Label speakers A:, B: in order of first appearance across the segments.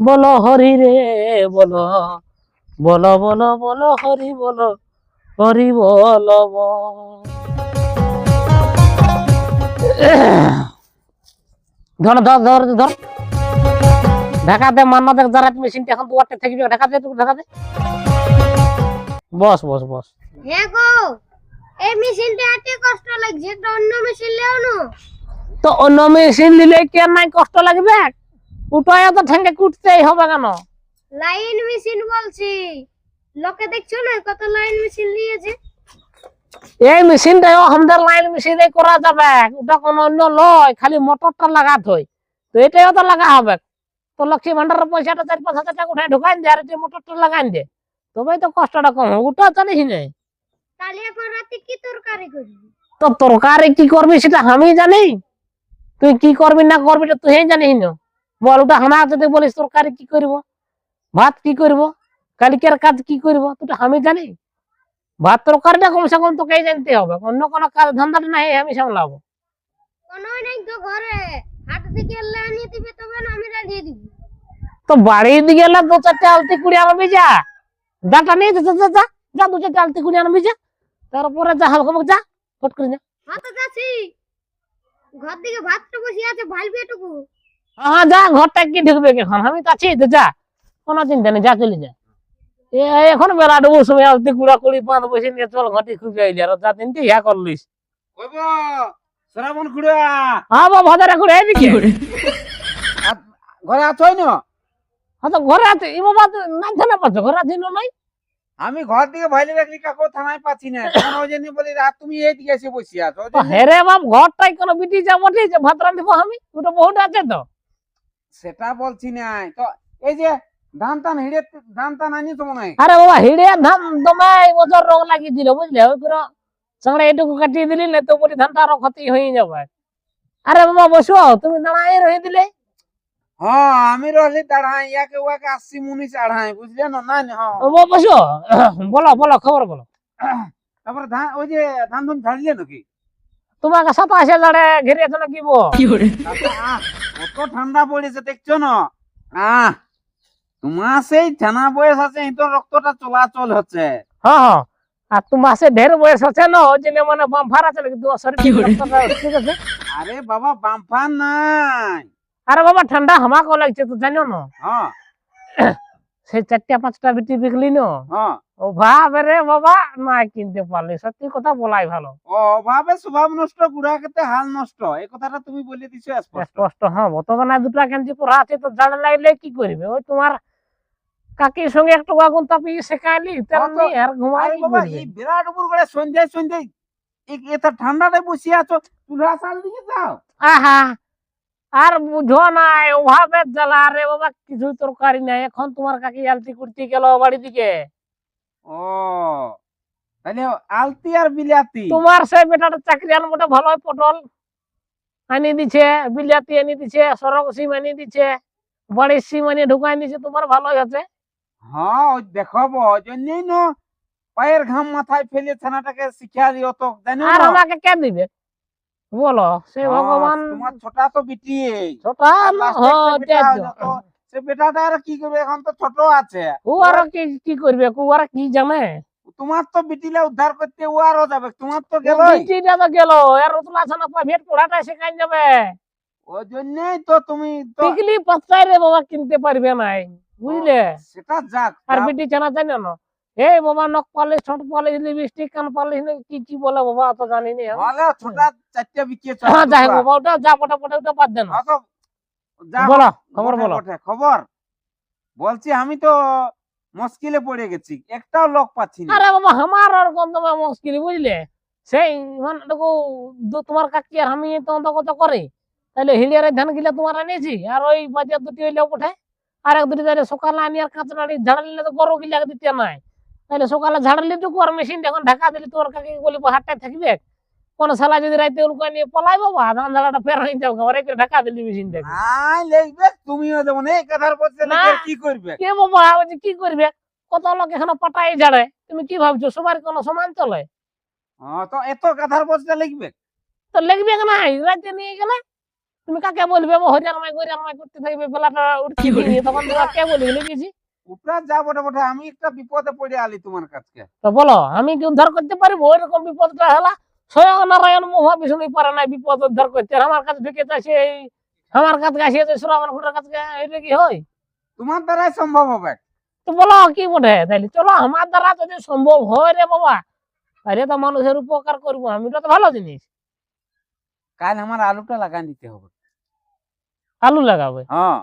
A: বলো হরি রে, বলো। বলো বলো বলো, হরি বলো হরি বলো। ধর ঢাকাতে
B: কষ্ট লাগছে লেও
A: তো অন্য মেশিন নিলে কেন নাই কষ্ট লাগবে? উঠায় তো ঠেঙ্গে কুটতেই হবে কেন?
B: লাইন মেশিন বলছি। লোকে দেখছ না কত লাইন মেশিন নিয়েছে?
A: এই মেশিনটাও আমাদের লাইন মেশিনে করা যাবে। ওটা কোনো অন্য লয় খালি মোটরটা লাগাত হয় তো এটাও তো লাগা হবে। তো লক্ষ্মী ভান্ডারের পয়সাটা চার পাঁচ হাজার টাকা উঠায় ঢুকাই দে আর এটা মোটরটা লাগাই দে তবেই তো কষ্টটা কম হবে। ওটা জানিস নাই।
B: তাহলে এখন রাতে কি তরকারি করবি?
A: তো তরকারি কি করবি সেটা আমি জানি। তুই কি করবি না করবি তুই জানিস না। বল ওটা আমার যদি বলিস তরকারি কি করব? ভাত কি করব? কালিকের কাজ কি করব? তোটা আমি জানি। ভাত তরকারিটা কমসে কম তোকে জানতে হবে। অন্য কোনো কাজ ধান্দাটা নাই আমি সামলাবো।
B: তো
A: বাড়ির দিকে এলে দু চারটে আলতি কুড়ি আনবি যা। ডাটা নিয়ে যা যা, যা দু চারটে আলতি কুড়ি আনবি যা। তারপরে যা খবর যা। ফট করে যা।
B: ভাত যাচ্ছি। ঘর দিকে ভাতটা বসে আছে ভালবি এটুকু।
A: হ্যাঁ যা ঘরটা কি ঢুকবে এখন? আমি তো আছি তো যা। কোনো চিন্তা নেই যা চলে যা। এ এখন বেলা ডুবুর সময় আলতি কুড়া কুড়ি পাঁচ বসে নিয়ে চল ঘটি খুঁজে আইলি। আর যা তিনটে ইয়া করলিস।
C: কইব শ্রাবণ খুড়া
A: হ্যাঁ বাবা ভাদারা কুড়ে এদিকে
C: ঘরে। আছোই না
A: হ্যাঁ তো ঘরে আছে। ই বাবা তো নাই থানা পাচ্ছ ঘরে আছে নাই?
C: আমি ঘর দিকে ভাইলে রাখলি কাকু থানায় পাচ্ছি না। তখন ওই জন্য বলি রাত তুমি এইদিকে এসে বসে আছো।
A: হেরে বাপ ঘরটাই কোনো বিটি আমি? ওটা বহুত আছে তো।
C: সেটা বলছি না তো এই যে ধান টান হিড়ে ধান টান আনি তো মনে হয়?
A: আরে বাবা হিড়ে ধান দমে এই বছর রোগ লাগিয়ে দিল বুঝলে? ওই করে সঙ্গে এটুকু কাটিয়ে দিলি না তো বলি ধানটা আরও ক্ষতি হয়ে যাবে। আরে বাবা বসো তুমি দাঁড়াই রয়ে দিলে।
C: হ্যাঁ আমি রহলি দাঁড়াই ইয়াকে ওয়াকে আসছি মুনি চাড়াই বুঝলে না? না না, হ্যাঁ।
A: বসো বলো বলো খবর বলো।
C: তারপরে ধান ওই যে ধান ধান ঝাড়লে নাকি?
A: তোমাকে সাতাশে জাড়ে ঘিরিয়েছে না কি বো
C: কত ঠান্ডা পড়েছে দেখছ না? আহ তোমার সেই জানা বয়স আছে তোর রক্তটা চলাচল হচ্ছে।
A: হ্যাঁ হ্যাঁ। আর তোমার সে ঢের বয়স আছে না ওই জন্য মানে বাম্পার আছে নাকি? তোমার শরীর ঠিক আছে?
C: আরে বাবা বাম্পার নাই।
A: আরে বাবা ঠান্ডা হামাকে লাগছে তো জানো না?
C: হ্যাঁ।
A: সেই চারটা পাঁচটা বিটি বিকলি না?
C: হ্যাঁ।
A: ও ভাব রে বাবা না কিনতে পারলি। সত্যি কথা বলাই ভালো।
C: ও অভাবে স্বভাব নষ্ট গুড়া খেতে হাল নষ্ট। এই কথাটা তুমি বলে দিছো স্পষ্ট।
A: হ্যাঁ। তবে না দুটা কেঞ্চি পড়া আছে তো জানা লাগলে কি করবে? ওই তোমার কাকির সঙ্গে একটু আগুন তাপিয়ে শেখাইলি তেমনি আর ঘুমাই
C: বাবা এই বিরাট উপর করে সন্ধ্যায় সন্ধ্যায় এত ঠান্ডাতে বসে আছো চুলা চাল দিকে যাও।
A: আহা আর বুঝো নাই অভাবের জ্বালা রে বাবা কিছু তরকারি নাই। এখন তোমার কাকি আলতি কুর্তি গেল বাড়ি দিকে।
C: ও তাহলে আলতি আর বিলাতি
A: তোমার সেই বেটাটা চাকরি আন মোটা ভালো পটল আনি দিছে বিলাতি আনি দিছে সরক সিম আনি দিছে বাড়ির সিম আনি ঢুকাই দিছে তোমার ভালোই আছে
C: হ্যাঁ ওই দেখাবো ওই জন্যই না পায়ের ঘাম মাথায় ফেলে ছানাটাকে শিক্ষা দিও তো
A: আর আমাকে কে দিবে? বলো সে
C: হ্যাঁ,
A: ভগবান
C: তোমার ছোটা তো বিটি
A: ছোটা হ্যাঁ,
C: সে বেটাটা আর কি করবে? এখন তো ছোট আছে।
A: ও আর কি কি করবে? ও আর কি জানে?
C: তোমার তো বিটিলে উদ্ধার করতে ও আরও যাবে। তোমার তো গেল।
A: বিটিটা তো গেল। আর রতলা ছানা প্রাইভেট পড়াটা শেখাই যাবে।
C: ওই জন্যই তো তুমি
A: টিকলি পাত্তাই রে বাবা কিনতে পারবে নাই বুঝলে?
C: সেটা যাক।
A: আর। বিটি জানা জানে না? এই বাবা নখ পালিশ ঠোঁট পালিশ লিপস্টিক কান পালিশ কি কি বলে বাবা অত জানি নি।
C: ছোটা চারটে
A: হ্যাঁ যাই বাবা ওটা যা পটা পটা ওটা বাদ দেন বলো খবর বলো।
C: খবর? বলছি আমি তো মুশকিলে পড়ে গেছি একটাও লোক পাচ্ছি না।
A: আরে বাবা আমার আর কোন তোমার মুশকিল বুঝলে? সেই মানে তোমার কাকি আর আমি তো কত করে। তাহলে হিলিয়ার ধান গিলা তোমার আনিয়েছি আর ওই বাজার দুটি হইলে উঠে আর এক দুটি তাহলে সকালে আনি আর কাঁচড়ানি ঝাড়ালে তো গরু গিলা দিতে নাই। তাহলে সকালে ঝাড়ালে টুকু আর মেশিন যখন ঢাকা দিলে তোমার কাকি বলি হাটটায় থাকবে? কোন শালা যদি রাইতে উনকা নিয়ে পলাই বাবা ধান ঝাড়াটা ফের হয়ে যাও ঘরে করে ঢাকা দিলি মেশিন
C: আই তুমিও যেমন এই কথার বলতে কি করবে?
A: কে বাবা বলছে কি করবে? কত লোক এখানে পাটাই ঝাড়ে তুমি কি ভাবছ সবার কোনো সমান চলে
C: তো এত কথার বলতে লাগবে
A: তো লাগবে কেন? রাজ্যে নিয়ে গেলে? তুমি কাকে বলবে? হরিয়ার মাই গরিয়ার মাই করতে থাকবে বেলাটা উঠতে তখন কে বলবে লেগেছি
C: ওটা যা বটে বটে আমি একটা বিপদে পড়ে আলি তোমার কাছে
A: তো বলো আমি কি উদ্ধার করতে পারব? ওইরকম বিপদটা হলা স্বয়ং নারায়ণ মহা পারে না বিপদ উদ্ধার করতে। আমার কাছে ঢুকে চাইছে এই আমার কাছে আসিয়েছে শ্রাবণ ঘুরের কাছে এটা কি হয়?
C: তোমার দ্বারাই সম্ভব হবে।
A: তো বলো কি বটে? তাইলে চলো আমার দ্বারা যদি সম্ভব হয় রে বাবা তাহলে তো মানুষের উপকার করব আমি তো ভালো জিনিস।
C: কাল আমার আলুটা লাগাই দিতে হবে।
A: আলু লাগাবে?
C: হ্যাঁ।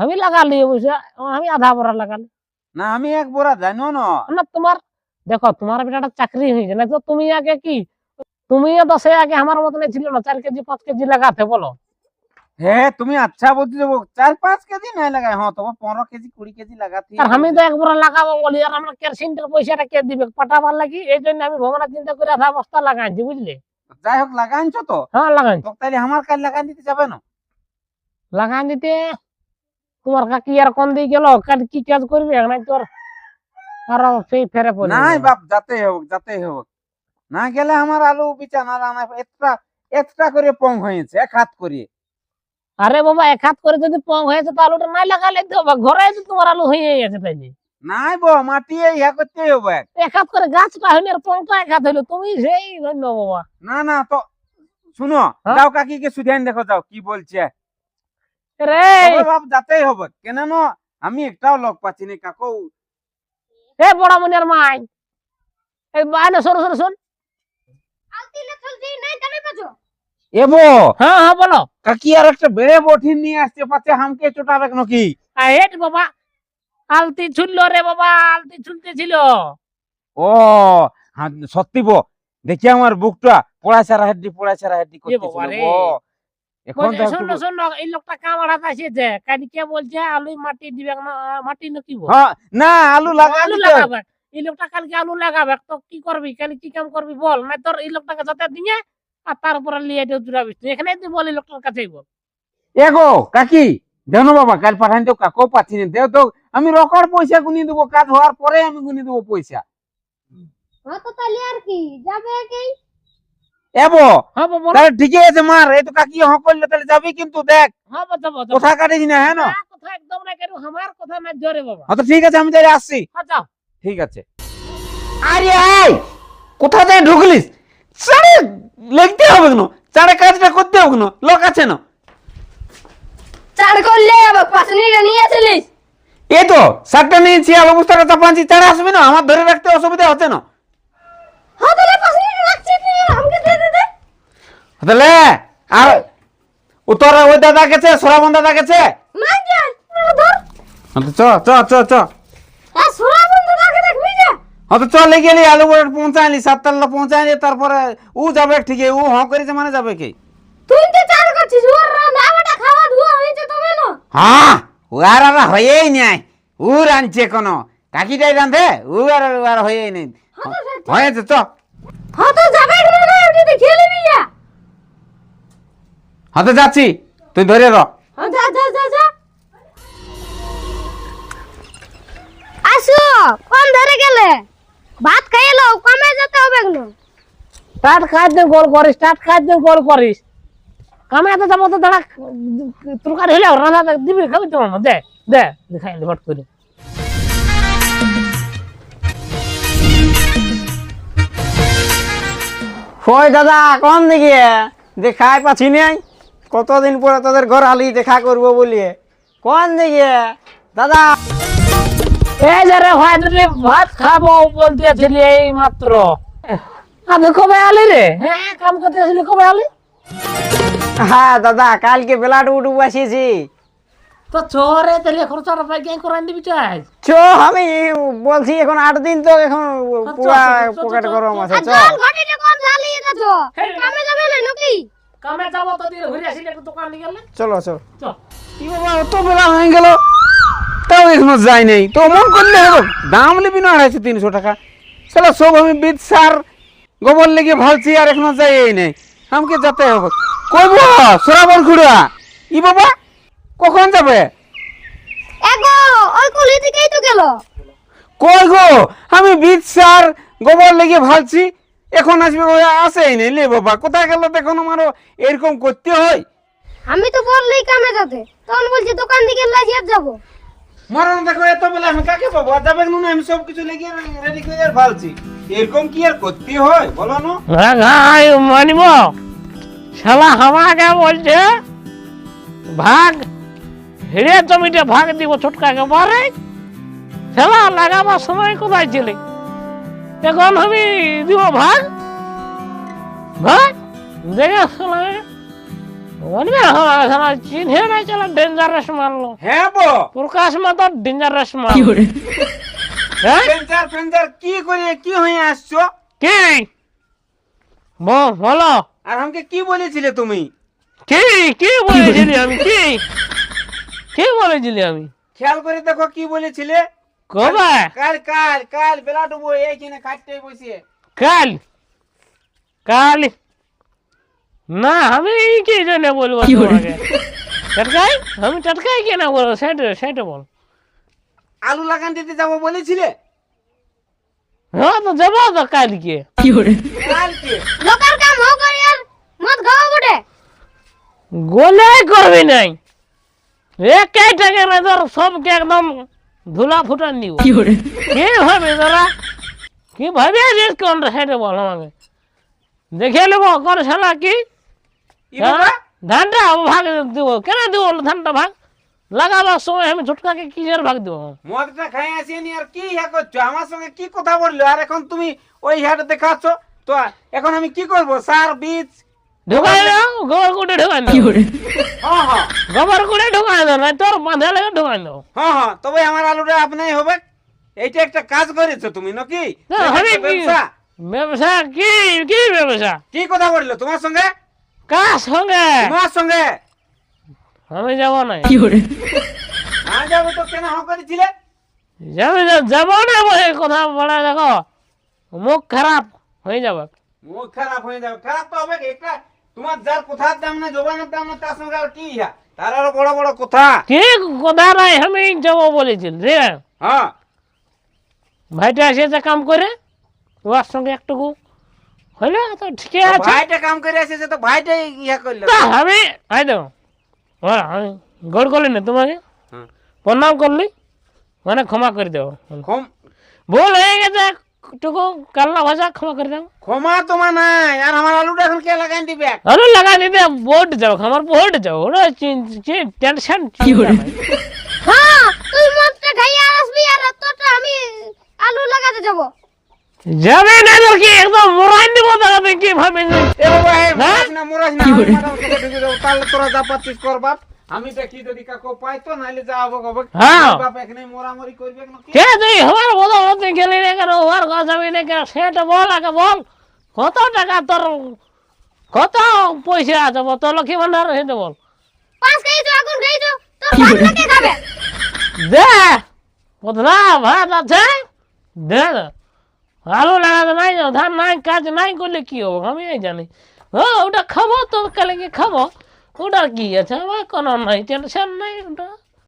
A: আমি লাগালি অবশ্য আমি আধা বড়া লাগালি।
C: না আমি এক বোরা জানো না
A: না। তোমার দেখো তোমার বেটাটা চাকরি হয়েছে না তো তুমি আগে কি তুমিও দশে আগে আমার মতন ছিল না চার কেজি পাঁচ কেজি লাগাতে বলো।
C: হ্যাঁ তুমি আচ্ছা বলতে দেবো চার পাঁচ কেজি নাই লাগাই হ্যাঁ তবে পনেরো কেজি কুড়ি কেজি লাগাতে
A: আর আমি তো একবার লাগাবো বলি আর আমরা কেরসিনটার পয়সাটা কে দিবে? পাঠাবার লাগি এই জন্য আমি ভবনা চিন্তা করে আধা বস্তা লাগাইছি বুঝলে?
C: যাই হোক লাগাইছো তো।
A: হ্যাঁ লাগাইছি।
C: তো তাহলে আমার কাল লাগাই দিতে যাবে না?
A: লাগাই দিতে তোমার কাকি আর কোন দিয়ে গেল? কি কাজ করবে? নাই তোর আর সেই ফেরে পড়ে
C: নাই বাপ যাতে হোক যাতে হোক। না গেলে আমার আলু বিছানা রান্না এতটা এতটা করে পং হয়েছে এক হাত করে।
A: আরে বাবা এক হাত করে যদি পং হয়েছে তো আলুটা নাই লাগালে তো। ঘরে তো তোমার আলু হয়ে গেছে তাইলে।
C: নাই বো মাটি ইয়া করতে হবে।
A: এক হাত করে গাছটা হইলে আর পংটা এক হাত হইল। তুমি সেই ধন্য বাবা।
C: না না তো শুনো
A: হ্যাঁ?
C: যাও কাকিকে সুধান দেখো যাও কি বলছে।
A: রে!
C: বাপ যাতেই হবে। কেন আমি একটাও লোক পাচ্ছি না কাকু।
A: এ বড় মনের মাই! এই সরু সরু শোন
B: আলতিলে চলছি নাই জানি পাছো
C: এবো!
A: হ্যাঁ হ্যাঁ বলো।
C: কাকি আর একটা বেড়ে বঠিন নিয়ে আসছে পাচ্ছে হামকে চোটাবে নাকি?
A: হেট বাবা আলতি ছুললো রে বাবা আলতি ছুলতে ছিল
C: ও হ্যাঁ, সত্যি বো। দেখি আমার বুকটা পড়া ছাড়া হেড্ডি পড়া ছাড়া হেড্ডি করতেছিল
A: বাবা রে।
C: বো। এখন তো
A: শোন
C: একটু-
A: এই লোকটা কামাড়াতে আসিয়েছে কালি বলছে আলু মাটি দিবে না মাটি নকিব?
C: হ্যাঁ না আলু
A: আলু লাগাবে এই লোকটা কালকে আলু লাগাবে তো কি করবি কালি কি কাম করবি বল না তোর এই লোকটাকে যাতে দিয়ে আর তারপরে লিয়ে দিয়ে দূরাবিস তুই এখানে তুই বল এই লোকটার কাছেই বল।
C: এগো কাকি দেন বাবা কাল পাঠান তো কাকও পাচ্ছি না দেও তো আমি রকর পয়সা গুনি দেবো কাজ হওয়ার পরে আমি গুনি দেবো পয়সা।
B: হ্যাঁ তো তাহলে আর কি যাবে কি
C: এবো?
A: হ্যাঁ
C: তাহলে ঠিকই আছে মার। এই তো কাকি হ করলে তাহলে যাবি কিন্তু দেখ।
A: হ্যাঁ বাবা যাব যাব।
C: কথা কাটিস না হ্যাঁ না?
A: না, কথা একদম না কেন আমার কথা না জোরে বাবা।
C: হ্যাঁ তো ঠিক আছে আমি তাহলে আসছি। ঠিক আছে। আরে আয়! কোথা থেকে ঢুকলিস? চারে লিখতে হবে কেন? চারে কাজটা করতে হবে কেন? লোক আছে না?
B: চার করলে আবার পাঁচনিটা নিয়ে আসলিস?
C: এই তো শাকটা নিয়েছি আলু বুস্তাটা চাপাচ্ছি চারে আসবে না? আমার ধরে রাখতে অসুবিধা হচ্ছে না?
B: হ্যাঁ তাহলে
C: তাহলে আর ও তোর ওই দাদা গেছে সোরাবন দাদা গেছে? হ্যাঁ চ চ চ চ। হ্যাঁ তো চলে গেলি আলু বড় পৌঁছাইলি সাততলা পৌঁছাইলি তারপরে ও যাবে ঠিক ও হ করেছে মানে যাবে কি?
B: তুই তো চার করছিস ওর রান্না বাটা খাওয়া ধোয়া হয়েছে তবে না
C: হ্যাঁ ও আর আর হয়েই নাই ও রাঁধছে কোনো। কাকিটাই রাঁধে ও আর আর হয়েই নেই। হয়েছে চ
B: হ্যাঁ তো যাবে কি না ওটা দেখে নিবি যা
C: হ্যাঁ তো যাচ্ছি। তুই ধরে র।
B: হ্যাঁ যা যা যা যা। আসো কোন ধরে গেলে। ভাত খাইয়ে কমে যেতে হবে
A: স্টার্ট গোল করিস স্টার্ট গোল করিস। কামে এত যাব তো দাঁড়া তরকারি হলে রান্না দিবি খাবি তো মামা দে দে দেখাই করে।
D: কই দাদা কোন দিকে দেখাই পাচ্ছি নাই। কতদিন পরে তোদের ঘর আলি দেখা করব বলিয়ে? কোন দিকে? দাদা!
A: এই যে রে ভাই ভাত খাব বলতেছিলি এই মাত্র আমি কবে আলি রে? হ্যাঁ কাম করতে আসলি কবে আলি?
D: হ্যাঁ দাদা কালকে বেলা ডুবু বসিয়েছি
A: তো চোরে তাহলে খরচাটা পাই কে করাই দিবি চাই?
D: চো আমি বলছি এখন আট দিন তো এখন পুরা পকেট গরম আছে চ।
B: কোন জ্বালিয়ে কমে যাবে না নাকি?
A: কামে যাব তো দিয়ে ঘুরে আসিলে একটু দোকান নিয়ে গেলে।
D: চলো চলো।
C: কি বাবা অত বেলা হয়ে গেল। তাও এখনও যাই নাই। তো মন করলে হবে দাম লিবি না আড়াইশো তিনশো টাকা। সালা সব আমি বিদ সার গোবর লেগে ভালছি আর এখনও যাই এই নাই। আমাকে যেতে হবে। কইব সরাবর খুড়া। ই বাবা কখন যাবে?
B: এগো ওই কুলি থেকেই তো গেল।
C: কই গো আমি বিদ সার গোবর লেগে ভালছি এখন আসবে ওই আসেই নেই লে বাবা। কোথায় গেল দেখুন আমারও এরকম করতে হয়?
B: আমি তো বললেই কামে যাতে তখন বলছি দোকান দিকে লাগিয়ে যাব।
C: মরণ দেখো এত বেলা আমি কাকে পাবো? আর যাবে না আমি সব কিছু লেগে রেডি করে আর ভালছি। এরকম কি আর করতে হয় বলো না?
A: হ্যাঁ, হ্যাঁ, মানিব। শালা আমাকে বলছে ভাগ হিড়ে জমিতে ভাগ দিব ছোটকাকে বারে? শালা লাগাবার সময় কোথায় ছিলি? এখন আমি দিব ভাগ ভাগ দেখে বলবে হ্যাঁ চিনহে নাই চলা ডেঞ্জারাস মারলো
C: হ্যাঁ বো।
A: প্রকাশ মাতা ডেঞ্জারাস মারলো হ্যাঁ?
C: পেঞ্চার পেঞ্চার কি করে কি হয়ে আসছো?
A: কি? ব- বলো।
C: আর আমাকে কি বলেছিলে তুমি?
A: কি কি বলেছিলি আমি? কি? কি বলেছিলি আমি?
C: খেয়াল করে দেখো কি বলেছিলে?
A: কবে?
C: কাল কাল কাল বেলা ডুবো এইখানে কাটতে বসে
A: কাল? কাল? না আমি কি জন্য বলব তোমাকে? টাটকাই আমি টাটকাই কেন বলব? সেটা সেটা বল।
C: আলু লাগান দিতে যাব বলেছিলে?
A: হ্যাঁ তো যাব তো কালকে।
C: কালকে?
B: লোকের কাম হোক করে আর মদ খাওয়া বটে।
A: গোলে করবি নাই। একাই টাকা না ধর সবকে একদম ধুলা ফুটান দিব কি ভাবে তোরা? কি ভাবে কোন সেটা বল আমাকে? দেখে নেব কোন শালা কি? হ্যাঁ? ধানটা ভাগ দিব। কেন দিব ধানটা ভাগ? লাগাবার সময় আমি ছোটকাকে কিসের ভাগ দিব?
C: মদটা খাই আসিনি আর কি ইয়া করছ? আমার সঙ্গে কি কথা বলল? আর এখন তুমি ওই হ্যাটা দেখাচ্ছ? তো এখন আমি কি করব? সার বীজ
A: ঢোকাই দাও গোবর কুটে ঢোকাই দাও।
C: হ্যাঁ হ্যাঁ।
A: গোবর কুটে দাও না তোর বাঁধা লেগে ঢোকাই দাও।
C: হ্যাঁ হ্যাঁ তবে আমার আলুটা আপনাই হবে। এইটা একটা কাজ করেছ তুমি নাকি?
A: কি-
C: ব্যবসা।
A: ব্যবসা? কি কি ব্যবসা?
C: কি কথা বলল? তোমার সঙ্গে?
A: কার সঙ্গে?
C: তোমার সঙ্গে?
A: আমি যাব না।
C: না যাব তো কেন হ্যাঁ করেছিলে
A: যাবে যাব না বলে কথা বলা দেখো মুখ খারাপ হয়ে যাবে।
C: মুখ খারাপ হয়ে যাবে। খারাপ তো হবে কি? একটা তোমার যার কথার দাম না জবানের দাম না তার সঙ্গে আর কি ইহা তার আরও বড় বড় কথা।
A: কি কথা নাই আমি যাব বলেছিল রে।
C: হ্যাঁ।
A: ভাইটা এসেছে কাম করে ওর সঙ্গে একটুকু হইলে তো ঠিকই আছে।
C: ভাইটা কাম করে এসেছে তো ভাইটাই ইয়া করল।
A: আমি আই দাও। আমি গড় করলি না তোমাকে? প্রণাম করলি? মানে ক্ষমা করে দেবো ভুল হয়ে গেছে টুকু কাল্লা ভাষা ক্ষমা করে দেবো
C: ক্ষমা তোমার নাই আর আমার আলুটা এখন লাগাই দিবে।
A: আরে লাগা দিতে বোর্ড যাও আমার বোর্ড যাও ওরা টেনশন
B: হ্যাঁ তুই মদটা খাইয়ে আর আসবি আর আমি আলু লাগাতে যাব।
A: যাবে না তো কি একদম মোরাই দিব তাহলে কি ভাবে
C: এ বাবা এ
A: হ্যাঁ?
C: না মোরাস না তাহলে তোরা যা পাচ্ছিস কর বাপ। আমি দেখি যদি কাকো পাই তো নাইলে যা হব
A: হ্যাঁ।
C: বাপ এখানে মোরামরি করবে
A: কে তুই আমার বলো হতে গেলি না কেন ওর কথা যাবি না কেন সেটা বল আগে বল। কত টাকা তোর কত পয়সা আছে তোর লক্ষ্মী ভান্ডার সেটা বল।
B: পাঁচ খাইছো আগুন খাইছো তোর বাপ কে খাবে?
A: দে কতটা ভাত আছে? দে না। আলু লাগাতে নাই ধান নাই কাজ নাই করলে কি হবে? আমি জানি। ও ওটা খাব তো কালকে খাব? ওটার কি আছে? আমার কোনো নাই টেনশন নাই ওটা।